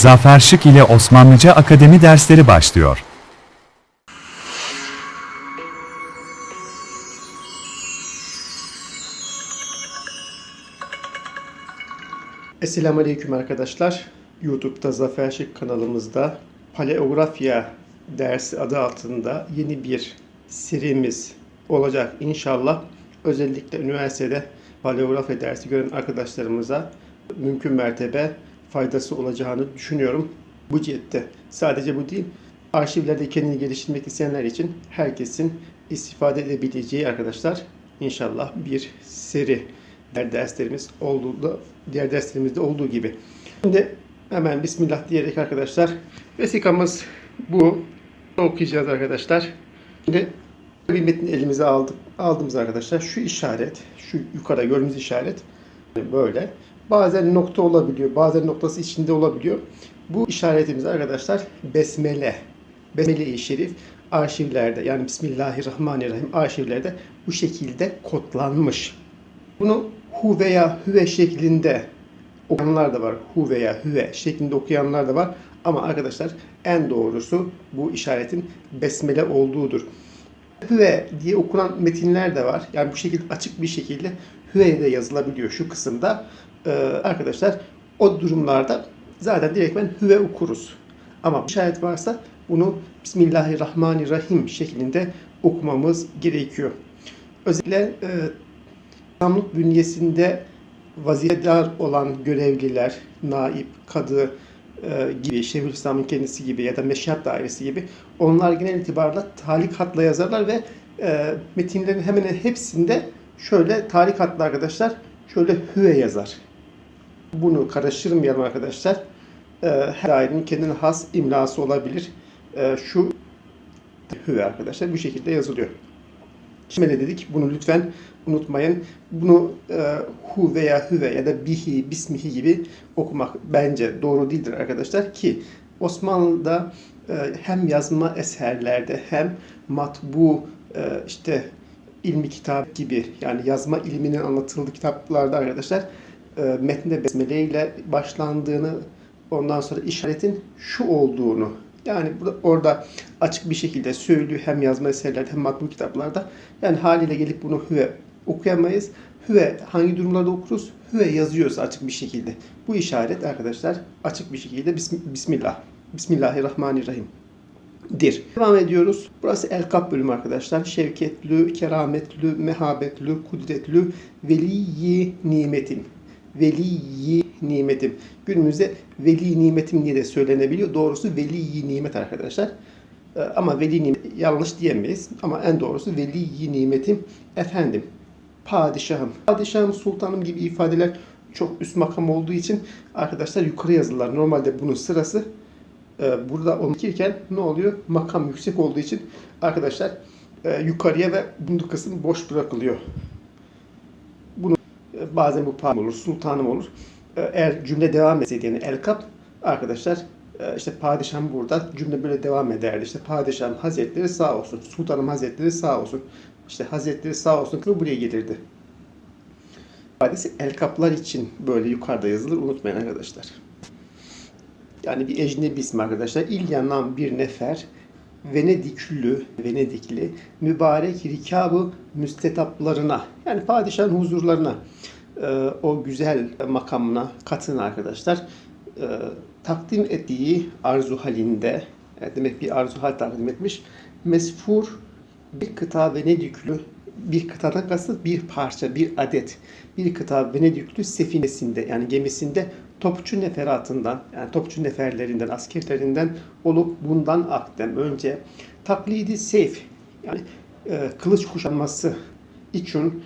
Zafer Şık ile Osmanlıca Akademi dersleri başlıyor. Esselamu Aleyküm arkadaşlar. YouTube'da Zafer Şık kanalımızda Paleografya dersi adı altında yeni bir serimiz olacak inşallah. Özellikle üniversitede paleografya dersi gören arkadaşlarımıza mümkün mertebe faydası olacağını düşünüyorum. Bu cihette sadece bu değil, arşivlerde kendini geliştirmek isteyenler için herkesin istifade edebileceği arkadaşlar inşallah bir seri diğer derslerimiz olduğu diğer derslerimizde olduğu gibi. Şimdi hemen Bismillah diyerek arkadaşlar vesikamız bu. Okuyacağız arkadaşlar. Şimdi bir metni elimize aldık. Aldığımız arkadaşlar şu işaret, şu yukarıda gördüğümüz işaret böyle. Bazen nokta olabiliyor, bazen noktası içinde olabiliyor. Bu işaretimiz arkadaşlar besmele. Besmele-i Şerif arşivlerde yani Bismillahirrahmanirrahim arşivlerde bu şekilde kodlanmış. Bunu hu veya hüve şeklinde okuyanlar da var. Hu veya hüve şeklinde okuyanlar da var. Ama arkadaşlar en doğrusu bu işaretin besmele olduğudur. Hüve diye okunan metinler de var. Yani bu şekilde açık bir şekilde hüve de yazılabiliyor şu kısımda. Ee, arkadaşlar o durumlarda zaten direktmen hüve okuruz. Ama işaret varsa bunu Bismillahirrahmanirrahim şeklinde okumamız gerekiyor. Özellikle e, İslamlık bünyesinde vazifedar olan görevliler, naip, kadı e, gibi, Şeyhülislam'ın kendisi gibi ya da meşihat dairesi gibi onlar genel itibarla talikatla yazarlar ve e, metinlerin hemen hepsinde şöyle talikatla arkadaşlar şöyle hüve yazar. Bunu karıştırmayalım arkadaşlar. E, her dairenin kendine has imlası olabilir. E, şu hüve arkadaşlar bu şekilde yazılıyor. Şimdi dedik? Bunu lütfen unutmayın. Bunu e, hu veya hüve ya da bihi, bismihi gibi okumak bence doğru değildir arkadaşlar ki Osmanlı'da e, hem yazma eserlerde hem matbu e, işte ilmi kitap gibi yani yazma ilminin anlatıldığı kitaplarda arkadaşlar e, metne besmele ile başlandığını ondan sonra işaretin şu olduğunu yani burada, orada açık bir şekilde söylüyor hem yazma eserlerde hem matbu kitaplarda. Yani haliyle gelip bunu hüve okuyamayız. Hüve hangi durumlarda okuruz? Hüve yazıyorsa açık bir şekilde. Bu işaret arkadaşlar açık bir şekilde Bismillah. Bismillahirrahmanirrahim. Dir. Devam ediyoruz. Burası El-Kap bölümü arkadaşlar. Şevketlü, kerametlü, mehabetlü, kudretlü, veliyi nimetin. Veliyi nimetim. Günümüzde veli nimetim diye de söylenebiliyor. Doğrusu veli nimet arkadaşlar. Ee, Ama veli nimet yanlış diyemeyiz. Ama en doğrusu veli nimetim efendim. Padişahım. Padişahım, sultanım gibi ifadeler çok üst makam olduğu için arkadaşlar yukarı yazılar. Normalde bunun sırası e, burada olurken ne oluyor? Makam yüksek olduğu için arkadaşlar e, yukarıya ve bu kısım boş bırakılıyor. Bazen bu padişahım olur, sultanım olur. E, Eğer cümle devam etseydi yani el kap arkadaşlar e, işte padişahım burada cümle böyle devam ederdi. İşte padişahım hazretleri sağ olsun, sultanım hazretleri sağ olsun. İşte hazretleri sağ olsun kısmı buraya gelirdi. İfadesi el kaplar için böyle yukarıda yazılır unutmayın arkadaşlar. Yani bir ecnebi ismi arkadaşlar. İlyanan bir nefer Venediklü, Venedikli mübarek rikabı müstetaplarına yani padişahın huzurlarına e, o güzel makamına katına arkadaşlar e, takdim ettiği arzu halinde yani demek bir arzu hal takdim etmiş mesfur bir kıta Venediklü bir kıtadan kasıt bir parça, bir adet. Bir kıta Venediklü sefinesinde yani gemisinde topçu neferatından yani topçu neferlerinden, askerlerinden olup bundan akdem. Önce taklidi seyf yani e, kılıç kuşanması için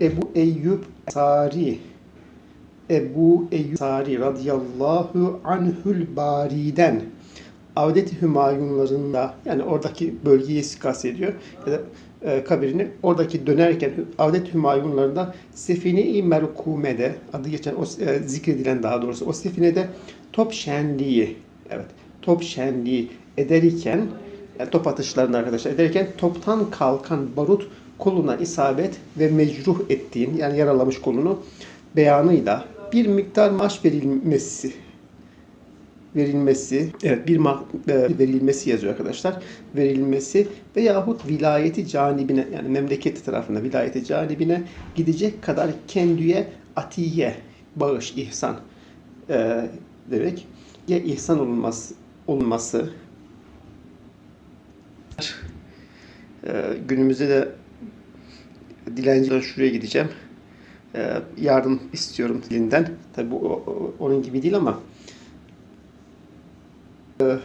Ebu Eyyub Sari Ebu Eyyub Sari radıyallahu anhül bariden Avdet-i Hümayunlarında yani oradaki bölgeyi kastediyor ya da e, kabirini oradaki dönerken Avdet Hümayunlarında Sefine-i Merkume'de adı geçen o e, zikredilen daha doğrusu o sefinede top şenliği evet top şenliği ederken yani top atışlarını arkadaşlar ederken toptan kalkan barut koluna isabet ve mecruh ettiğin yani yaralamış kolunu beyanıyla bir miktar maaş verilmesi verilmesi, evet bir e, verilmesi yazıyor arkadaşlar. Verilmesi veyahut vilayeti canibine yani memleketi tarafına vilayeti canibine gidecek kadar kendüye atiye, bağış, ihsan e, demek. Ya ihsan olunması, olunması e, günümüzde de dilenciden şuraya gideceğim. E, yardım istiyorum dilinden. Tabi bu o- onun gibi değil ama e,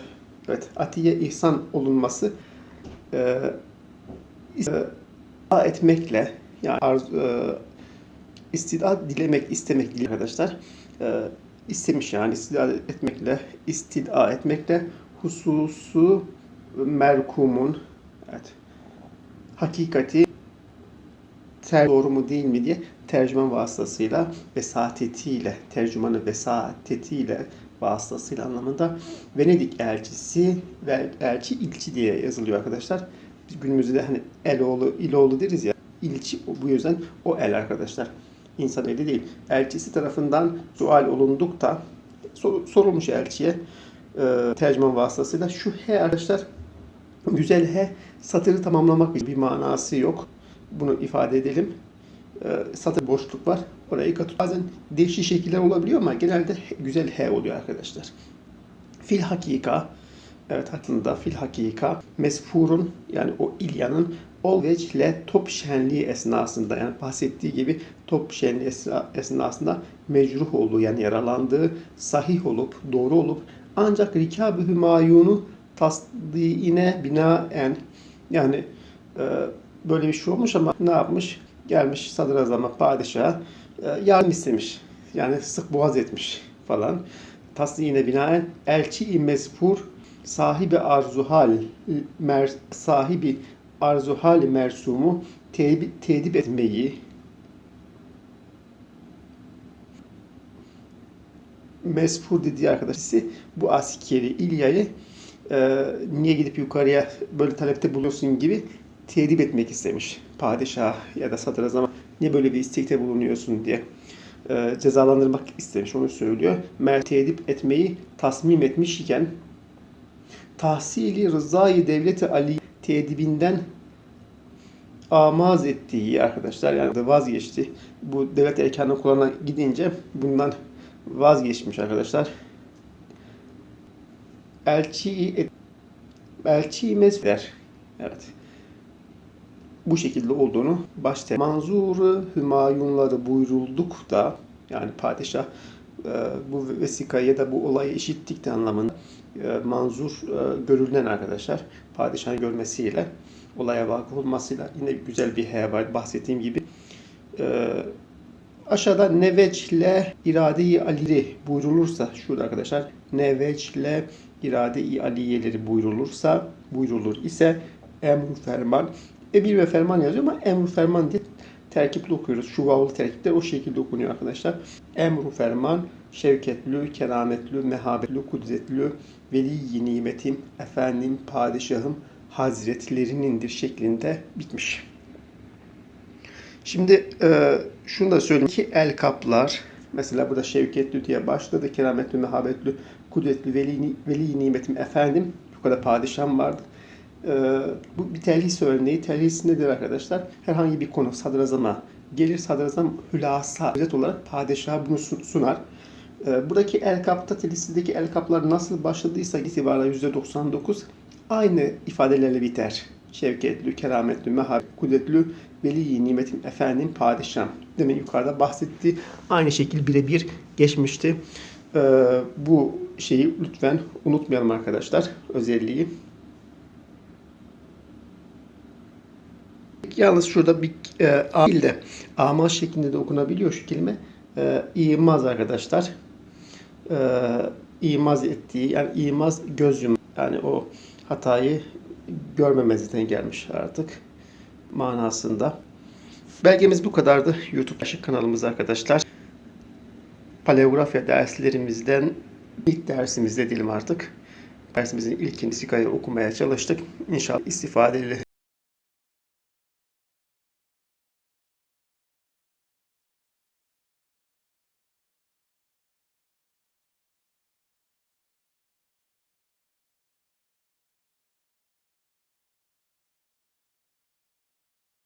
evet atiye ihsan olunması e, istida etmekle yani arzu, e, istida dilemek istemek değil arkadaşlar. E, istemiş yani istida etmekle istida etmekle hususu merkumun evet hakikati ter doğru mu değil mi diye tercüman vasıtasıyla vesatetiyle, tercümanı vesatetiyle vasıtasıyla anlamında Venedik elçisi ve elçi ilçi diye yazılıyor arkadaşlar. Biz günümüzde de hani eloğlu, iloğlu deriz ya. İlçi bu yüzden o el arkadaşlar. İnsan eli değil. Elçisi tarafından sual olunduk da sor- sorulmuş elçiye e, tercüman vasıtasıyla şu he arkadaşlar güzel he satırı tamamlamak bir manası yok. Bunu ifade edelim. Ee, satır boşluk var. Orayı katı. Bazen değişik şekiller olabiliyor ama genelde güzel he oluyor arkadaşlar. Fil hakika evet hakkında fil hakika mesfurun yani o İlya'nın ol vecle top şenliği esnasında yani bahsettiği gibi top şenliği esna- esnasında mecruh olduğu yani yaralandığı sahih olup doğru olup ancak rikab-ı hümayunu tasdiğine binaen yani e, böyle bir şey olmuş ama ne yapmış? Gelmiş sadrazama, padişaha e, yardım istemiş. Yani sık boğaz etmiş falan. Tasdiğine binaen elçi-i mesfur sahibi arzuhal mer, sahibi arzuhal mersumu tedip, tedip etmeyi Mesfur dediği arkadaşı bu askeri İlya'yı e, niye gidip yukarıya böyle talepte buluyorsun gibi tedip etmek istemiş. Padişah ya da sadrazama niye böyle bir istekte bulunuyorsun diye e, cezalandırmak istemiş onu söylüyor. Mer tedip etmeyi tasmim etmiş iken tahsili rızayı devleti Ali tedibinden amaz ettiği arkadaşlar yani vazgeçti. Bu devlet erkanı kullanına gidince bundan vazgeçmiş arkadaşlar. Elçi elçi mezver. Evet. Bu şekilde olduğunu başta manzuru hümayunları buyurulduk da yani padişah e, bu vesikayı ya da bu olayı işittikten anlamında e, manzur e, görülen arkadaşlar padişahın görmesiyle olaya vakıf olmasıyla yine güzel bir he var bahsettiğim gibi aşağıda neveçle irade-i aliri buyrulursa şurada arkadaşlar neveçle irade-i aliyeleri buyrulursa buyrulur ise emru ferman emir ve ferman yazıyor ama emru ferman diye terkipli okuyoruz. Şu vavlı terkipler o şekilde okunuyor arkadaşlar. Emru ferman, şevketlü, kerametlü, mehabetli, kudretli, veli nimetim, efendim, padişahım, hazretlerinindir şeklinde bitmiş. Şimdi e, şunu da söyleyeyim ki el kaplar mesela burada şevketli diye başladı. Kerametli, mehabetli, kudretli, veli, veli nimetim efendim. Bu kadar padişahım vardı. E, bu bir telhis örneği. Telhis nedir arkadaşlar? Herhangi bir konu sadrazama gelir. Sadrazam hülasa özet olarak padişaha bunu sun- sunar. E, buradaki el kapta telhisindeki el kaplar nasıl başladıysa itibariyle %99 aynı ifadelerle biter. Şevketli, kerametli, mehab, kudretli, veli nimetim efendim padişahım. Demin yukarıda bahsettiği aynı şekil birebir geçmişti. Ee, bu şeyi lütfen unutmayalım arkadaşlar. Özelliği. Yalnız şurada bir e, a değil de amaz şeklinde de okunabiliyor şu kelime. E, imaz arkadaşlar. E, imaz ettiği yani imaz göz yum yani o hatayı görmemezlikten gelmiş artık manasında. Belgemiz bu kadardı. YouTube kanalımız arkadaşlar. Paleografya derslerimizden ilk dersimizde diyelim artık. Dersimizin ilk ikincisi okumaya çalıştık. İnşallah istifadeli